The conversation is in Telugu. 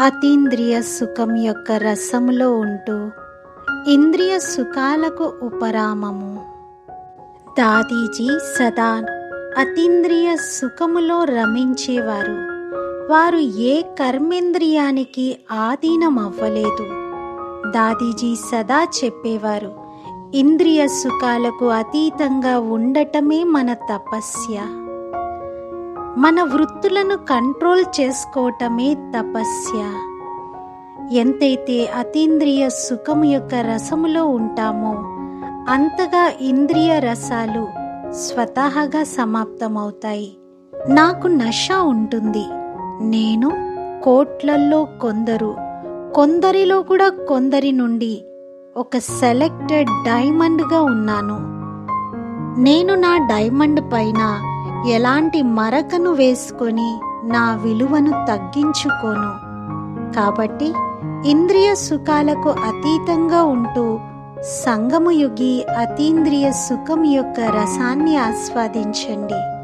అతీంద్రియ సుఖం యొక్క రసములో ఉంటూ ఇంద్రియ సుఖాలకు ఉపరామము. దాదీజీ సదా అతీంద్రియ సుఖములో రమించేవారు. వారు ఏ కర్మేంద్రియానికి ఆధీనం అవ్వలేదు దాదీజీ సదా చెప్పేవారు ఇంద్రియ సుఖాలకు అతీతంగా ఉండటమే మన తపస్య. మన వృత్తులను కంట్రోల్ చేసుకోవటమే తపస్య. ఎంతైతే అతీంద్రియ సుఖము యొక్క రసములో ఉంటామో అంతగా ఇంద్రియ రసాలు స్వతహాగా సమాప్తమవుతాయి. నాకు నష ఉంటుంది. నేను కోట్లల్లో కొందరు. కొందరిలో కూడా కొందరి నుండి ఒక సెలెక్టెడ్ డైమండ్గా ఉన్నాను. నేను నా డైమండ్ పైన ఎలాంటి మరకను వేసుకొని నా విలువను తగ్గించుకోను. కాబట్టి ఇంద్రియ సుఖాలకు అతీతంగా ఉంటూ సంగము యుగి అతీంద్రియ సుఖం యొక్క రసాన్ని ఆస్వాదించండి.